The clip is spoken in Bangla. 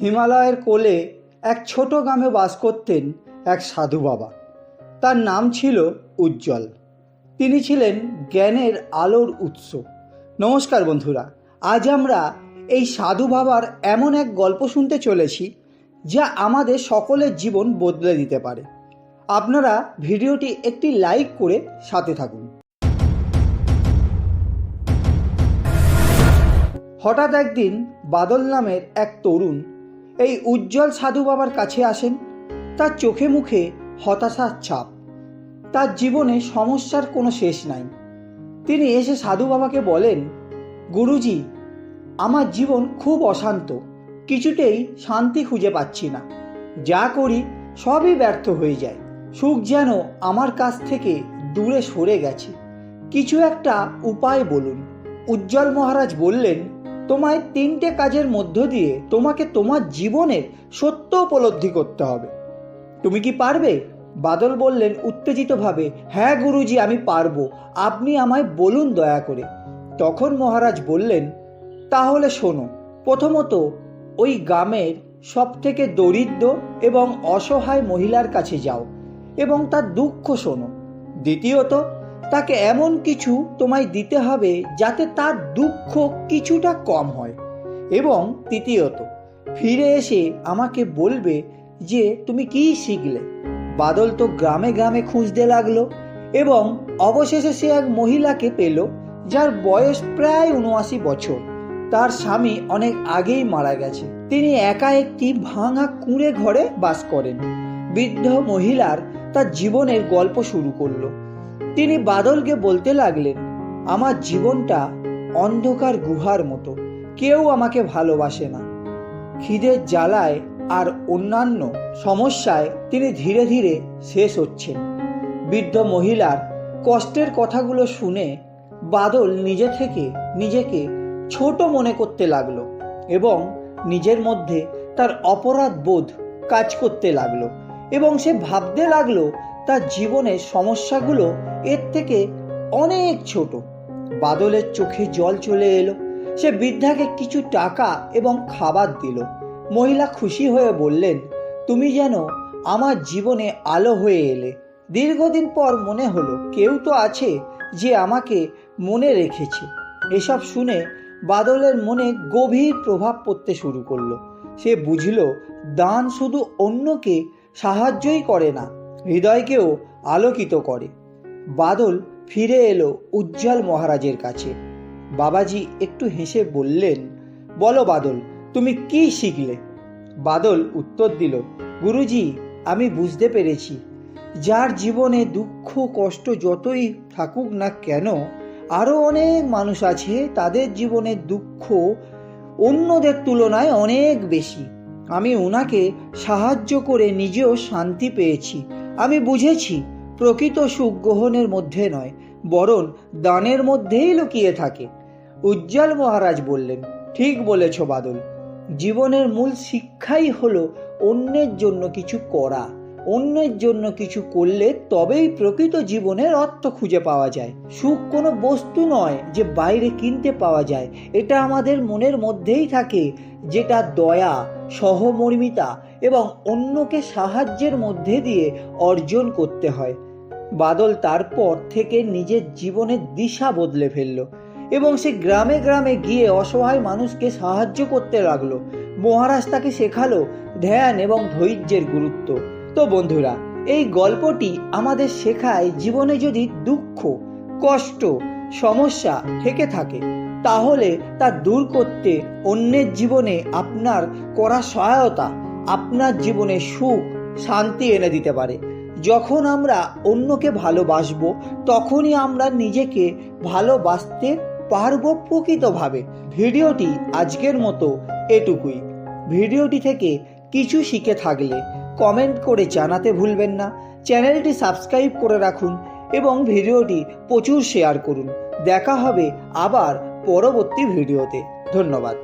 হিমালয়ের কোলে এক ছোট গ্রামে বাস করতেন এক সাধু বাবা। তার নাম ছিল উজ্জ্বল। তিনি ছিলেন জ্ঞানের আলোর উৎস। নমস্কার বন্ধুরা, আজ আমরা এই সাধু বাবার এমন এক গল্প শুনতে চলেছি যা আমাদের সকলের জীবন বদলে দিতে পারে। আপনারা ভিডিওটি একটি লাইক করে সাথে থাকুন। হঠাৎ একদিন বাদল নামের এক তরুণ এই উজ্জ্বল সাধু বাবার কাছে আসেন। তার চোখে মুখে হতাশার ছাপ। তার জীবনে সমস্যার কোনো শেষ নাই। তিনি এসে সাধু বাবাকে বলেন, গুরুজি, আমার জীবন খুব অশান্ত। কিছুতেই শান্তি খুঁজে পাচ্ছি না। যা করি সবই ব্যর্থ হয়ে যায়। সুখ যেন আমার কাছ থেকে দূরে সরে গেছে। কিছু একটা উপায় বলুন। উজ্জ্বল মহারাজ বললেন তোমায় তিনটে কাজের মধ্য দিয়ে তোমাকে তোমার জীবনের সত্য উপলব্ধি করতে হবে। তুমি কি পারবে? বাদল বললেন উত্তেজিতভাবে হ্যাঁ গুরুজি, আমি পারব। আপনি আমায় বলুন দয়া করে। তখন মহারাজ বললেন, তাহলে শোনো, প্রথমত ওই গ্রামের সব থেকে দরিদ্র এবং অসহায় মহিলার কাছে যাও এবং তার দুঃখ শোনো। দ্বিতীয়ত তাকে এমন কিছু তোমায় দিতে হবে যাতে তার দুঃখ কিছুটা কম হয়। এবং তৃতীয়ত, ফিরে এসে আমাকে বলবে যে, তুমি কি শিখলে? বাদল তো গ্রামে গ্রামে খুঁজতে লাগল এবং অবশেষে সে এক মহিলাকে পেল, যার বয়স প্রায় উনআশি বছর। তার স্বামী অনেক আগেই মারা গেছে। তিনি একা একটি ভাঙা কুঁড়ে ঘরে বাস করেন। বৃদ্ধ মহিলার তার জীবনের গল্প শুরু করল। তিনি বাদলকে বলতে লাগলেন, আমার জীবনটা অন্ধকার গুহার মতো। কেউ আমাকে ভালোবাসে না। খিদের জ্বালায় আর অন্যান্য সমস্যায় তিনি ধীরে ধীরে শেষ হচ্ছেন। বৃদ্ধ মহিলার কষ্টের কথাগুলো শুনে বাদল নিজে থেকে নিজেকে ছোট মনে করতে লাগল এবং নিজের মধ্যে তার অপরাধ বোধ কাজ করতে লাগল এবং সে ভাবতে লাগল তার জীবনের সমস্যাগুলো এর থেকে অনেক ছোট। বাদলের চোখে জল চলে এলো, সে বৃদ্ধাকে কিছু টাকা এবং খাবার দিল। মহিলা খুশি হয়ে বললেন, তুমি যেন আমার জীবনে আলো হয়ে এলে। দীর্ঘদিন পর মনে হলো কেউ তো আছে যে আমাকে মনে রেখেছে। এসব শুনে বাদলের মনে গভীর প্রভাব পড়তে শুরু করল। সে বুঝল, দান শুধু অন্যকে সাহায্যই করে না হৃদয়কেও আলোকিত করে। বাদল ফিরে এলো উজ্জ্বল মহারাজের কাছে। বাবাজি একটু হেসে বললেন, বলো বাদল, তুমি কি শিখলে? বাদল উত্তর দিল, গুরুজি, আমি বুঝতে পেরেছি। যার জীবনে দুঃখ, কষ্ট যতই থাকুক না কেন আরও অনেক মানুষ আছে তাদের জীবনে দুঃখ অন্যদের তুলনায় অনেক বেশি। আমি ওনাকে সাহায্য করে নিজেও শান্তি পেয়েছি। আমি বুঝেছি, প্রকৃত সুখ গ্রহণের মধ্যে নয়, বরং দানের মধ্যেই লুকিয়ে থাকে। উজ্জ্বল মহারাজ বললেন, ঠিক বলেছ বাদল। জীবনের মূল শিক্ষাই হলো অন্যের জন্য কিছু করা। অন্যের জন্য কিছু করলে তবেই প্রকৃত জীবনের অর্থ খুঁজে পাওয়া যায়। সুখ কোনো বস্তু নয় যে বাইরে কিনতে পাওয়া যায়। এটা আমাদের মনের মধ্যেই থাকে, যেটা দয়া, সহমর্মিতা এবং অন্যকে সাহায্যের মধ্যে দিয়ে অর্জন করতে হয়। বাদল তারপর থেকে নিজের জীবনের দিশা বদলে ফেলল এবং সে গ্রামে গ্রামে গিয়ে অসহায় মানুষকে সাহায্য করতে লাগল। মহারাজ তাকে শেখালো ধ্যান এবং ধৈর্যের গুরুত্ব। তো বন্ধুরা, এই গল্পটি আমাদের শেখায় জীবনে যদি দুঃখ, কষ্ট, সমস্যা থেকে থাকে, তাহলে তা দূর করতে অন্যের জীবনে আপনার করা সহায়তা, আপনার জীবনে সুখ, শান্তি এনে দিতে পারে। যখন আমরা অন্যকে ভালোবাসবো, তখনই আমরা নিজেকে ভালোবাসতে পারব প্রকৃতভাবে। ভিডিওটি আজকের মতো এটুকুই। ভিডিওটি থেকে কিছু শিখে থাকলে কমেন্ট করে জানাতে ভুলবেন না। চ্যানেলটি সাবস্ক্রাইব করে রাখুন এবং ভিডিওটি প্রচুর শেয়ার করুন। দেখা হবে আবার পরবর্তী ভিডিওতে। ধন্যবাদ।